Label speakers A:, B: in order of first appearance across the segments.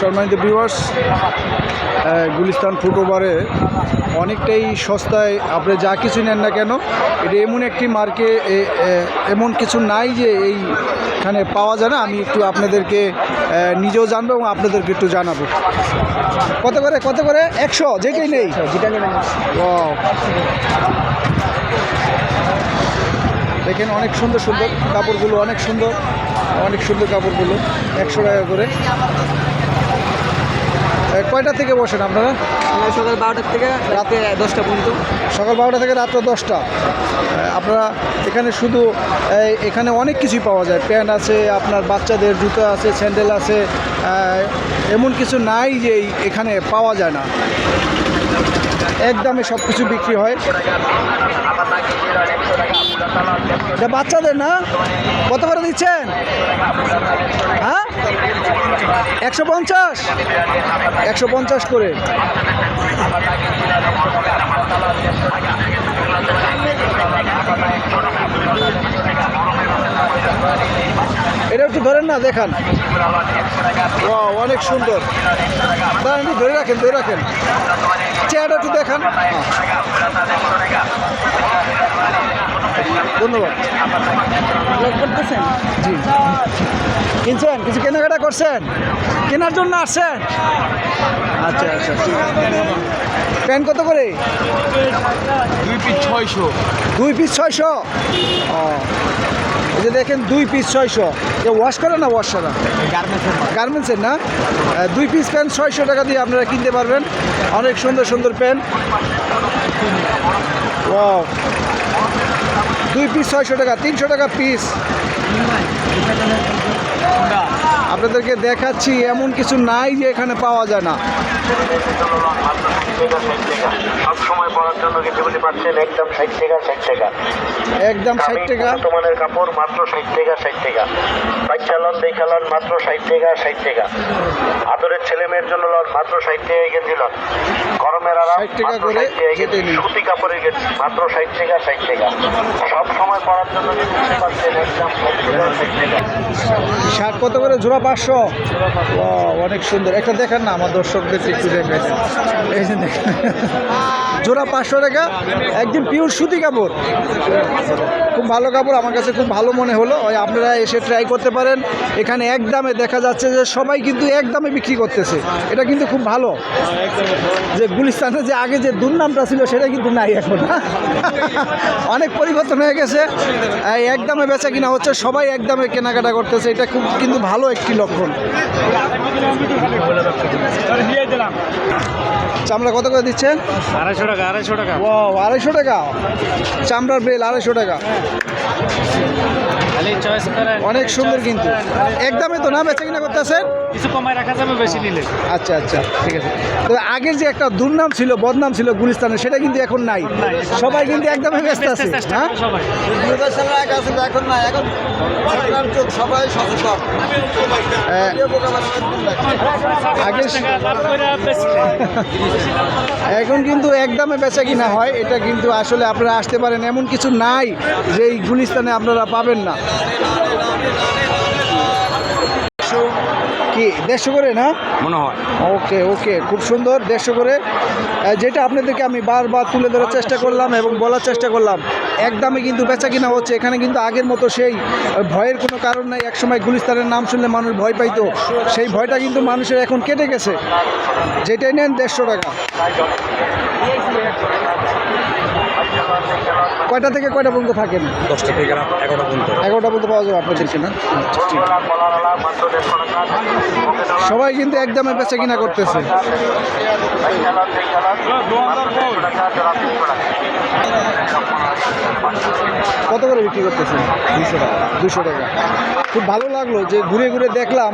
A: সম্মানিত বিভার্স গুলিস্তান ফুটওভারে অনেকটাই সস্তায় আপনি যা কিছু নেন না কেন এটা এমন একটি মার্কে এমন কিছু নাই যে এইখানে পাওয়া যায় না। আমি একটু আপনাদেরকে নিজেও জানব এবং আপনাদেরকে একটু জানাব। কত করে কত করে? একশো যেটাই নেই। দেখেন অনেক সুন্দর সুন্দর কাপড়গুলো অনেক সুন্দর অনেক সুন্দর কাপড়গুলো একশো টাকা করে। কয়টা থেকে বসেন আপনারা?
B: সকাল বারোটার থেকে রাতে দশটা পর্যন্ত।
A: সকাল বারোটা থেকে রাত্র দশটা। আপনারা এখানে শুধু এখানে অনেক কিছুই পাওয়া যায়। প্যান্ট আছে আপনার বাচ্চাদের জুতো আছে স্যান্ডেল আছে এমন কিছু নাই যে এখানে পাওয়া যায় না। একদমে সব কিছু বিক্রি হয়। বাচ্চাদের না? কত করে দিচ্ছেন? একশো পঞ্চাশ? একশো পঞ্চাশ করে। এটা একটু ধরেন না, দেখান। অনেক সুন্দর। ধরে রাখেন ধরে রাখেন। চেয়ারটা একটু দেখান। ধন্যবাদ।
B: করতেছেন?
A: জি। কিনছেন? কিছু কেনাকাটা করছেন? কেনার জন্য আসছেন? আচ্ছা আচ্ছা প্যান্ট কত করে?
B: দুই পিস ছয়শো।
A: দুই পিস ছয়শো? ও এই যে দেখেন দুই পিস ছয়শো। এ ওয়াশ করে না ওয়াশ করা?
B: গার্মেন্টসের
A: গার্মেন্টসের না? দুই পিস প্যান্ট ছয়শো টাকা দিয়ে আপনারা কিনতে পারবেন। অনেক সুন্দর সুন্দর প্যান্ট। ও দুই পিস ছয়শো টাকা তিনশো টাকা পিস আপনাদেরকে দেখাচ্ছি এমন কিছু নাই যে এখানে পাওয়া যায় না।
C: একদম ষাট টাকা ষাট টাকা।
A: একদম ষাট টাকা।
C: বর্তমানের কাপড় মাত্র ষাট টাকা ষাট টাকা। বাচ্চা লন দেখা লন মাত্র ষাট টাকা ষাট টাকা। আদরের ছেলে মেয়ের জন্য লন মাত্র ষাট টাকা গেঞ্জি লন। গরমের আরাম
A: 60 টাকা করে
C: 60 টাকা
A: যেতে
C: গেঞ্জি
A: নিন।
C: সুতি কাপড়ের গেঞ্জি মাত্র ষাট টাকা ষাট টাকা। সব সময় পরার জন্য গেঞ্জি পাচ্ছেন একদম ষাট টাকা ষাট টাকা।
A: শার্ট কত করে? জোড়া পাঁচশো? অনেক সুন্দর। একটা দেখেন না আমার দর্শকদের একটু দেখাই দেন। এই যে দেখেন। জোড়া পাঁচশো টাকা একদম পিওর সুতি কাপড়। খুব ভালো কাপড় আমার কাছে খুব ভালো মনে হলো। ওই আপনারা এসে ট্রাই করতে পারেন। এখানে এক দামে দেখা যাচ্ছে যে সবাই কিন্তু এক দামে বিক্রি করতেছে। এটা কিন্তু খুব ভালো। যে গুলিস্তানে যে আগে যে দুর্নামটা ছিল সেটা কিন্তু নাই এখন। অনেক পরিবর্তন হয়ে গেছে। এই এক দামে বেচা কিনা হচ্ছে সবাই এক দামে কেনাকাটা করতেছে এটা খুব কিন্তু ভালো একটি লক্ষণ। চামড়া কত করে দিচ্ছেন?
B: আড়াইশো টাকা আড়াইশো টাকা।
A: ও আড়াইশো টাকা। চামড়ার বেল আড়াইশো টাকা। অনেক সুন্দর কিন্তু। একদমে তো না বেচা কিনা করতেছেন?
B: কিছু কমায় রাখা যাবে বেশি নিলে।
A: আচ্ছা আচ্ছা। ঠিক আছে। তো আগের যে একটা দুর্নাম ছিল বদনাম ছিল গুলিস্তানে সেটা কিন্তু এখন নাই। সবাই কিন্তু একদমই ব্যস্ত আছে হ্যাঁ?
B: সবাই।
A: এখন না এখন সবাই সচেতন এখন কিন্তু একদমে বেচা কিনা হয় এটা কিন্তু আসলে আপনারা আসতে পারেন এমন কিছু নাই যে এই গুলিস্তানে আপনারা পাবেন না। কি দেড়শো করে না?
B: মনে হয়।
A: ওকে ওকে খুব সুন্দর দেড়শো করে যেটা আপনাদেরকে আমি বারবার তুলে ধরার চেষ্টা করলাম এবং বলার চেষ্টা করলাম একদমে কিন্তু বেচা কিনা হচ্ছে। এখানে কিন্তু আগের মতো সেই ভয়ের কোনো কারণ নাই। একসময় গুলিস্তানের নাম শুনলে মানুষ ভয় পাইতো। সেই ভয়টা কিন্তু মানুষের এখন কেটে গেছে। যেটাই নেন দেড়শো টাকা। কয়টা থেকে কয়টা পর্যন্ত থাকেন?
B: দশটা থেকে এগারোটা পর্যন্ত।
A: এগারোটা পর্যন্ত পাওয়া যাবে আপনাদেরকে না সবাই কিন্তু একদমে বেচা কিনা করতেছে। কত করে বিক্রি করতেছেন? দুশো টাকা। দুশো টাকা। খুব ভালো লাগল যে ঘুরে ঘুরে দেখলাম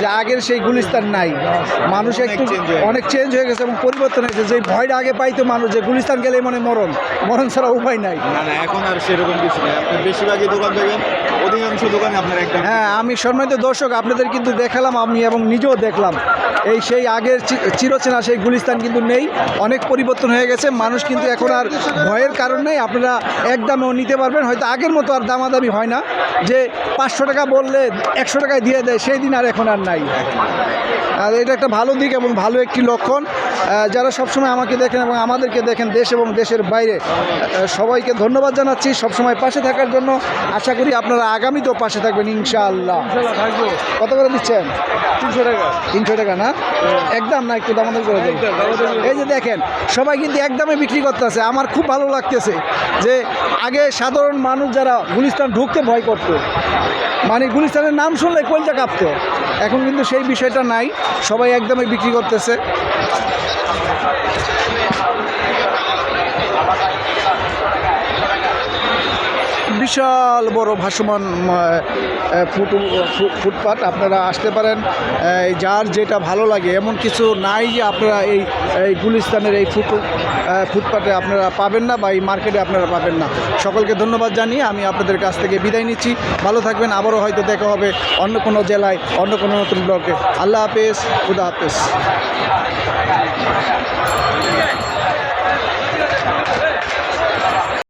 A: যে আগের সেই গুলিস্তান নাই। মানুষ একটু অনেক চেঞ্জ হয়ে গেছে এবং পরিবর্তন হয়েছে। যে ভয়টা আগে পাইতো মানুষ যে গুলিস্তান গেলে মনে মরণ। মরণ ছাড়া উপায় নাই।
D: না না এখন আর সেরকম কিছু নেই। আপনি বেশিরভাগই দোকান দেখবেন অধিকাংশ দোকানে
A: হ্যাঁ আমি সম্মানিত দর্শক, আপনাদের কিন্তু দেখালাম, আমি এবং নিজেও দেখলাম। এই সেই আগের চিরচেনা সেই গুলিস্তান কিন্তু নেই, অনেক পরিবর্তন হয়ে গেছে, মানুষ কিন্তু এখন আর ভয়ের কারণে আপনারা একদমও নিতে পারবেন, হয়তো আগের মতো আর দামাদামি হয় না, যে পাঁচশো টাকা বললে একশো টাকায় দিয়ে দেয়, সেই দিন আর এখন আর নাই। আর এটা একটা ভালো দিক এবং ভালো একটি লক্ষণ। যারা সবসময় আমাকে দেখেন এবং আমাদেরকে দেখেন, দেশ এবং দেশের বাইরে সবাইকে ধন্যবাদ জানাচ্ছি সবসময় পাশে থাকার জন্য। আশা করি আপনারা আগামীতেও পাশে থাকবেন ইনশাআল্লাহ। কত করে দিচ্ছেন?
D: তিনশো টাকা।
A: তিনশো টাকা না? একদম না একটু দামাদাম করে দেন? এই যে দেখেন সবাই কিন্তু একদমে বিক্রি করতেছে। আমার খুব ভালো লাগতেছে যে আগে সাধারণ মানুষ যারা গুলিস্তান ঢুকতে ভয় করত মানে গুলিস্তানের নাম শুনলে কলজা কাঁপতো। এখন কিন্তু সেই বিষয়টা নাই। সবাই একদমই বিক্রি করতেছে। বিশাল বড় ভাসমান ফুট ফু- ফুটপাত আপনারা আসতে পারেন। যার যেটা ভালো লাগে এমন কিছু নাই যে আপনারা এই এই গুলিস্তানের এই ফুট আহ, ফুটপাতে আপনারা পাবেন না বা এই মার্কেটে আপনারা পাবেন না। সকলকে ধন্যবাদ জানিয়ে আমি আপনাদের কাছ থেকে বিদায় নিচ্ছি। ভালো থাকবেন আবারও হয়তো দেখা হবে অন্য কোনো জেলায় অন্য কোনো নতুন ব্লকে। আল্লাহ হাফেজ খুদা হাফেজ।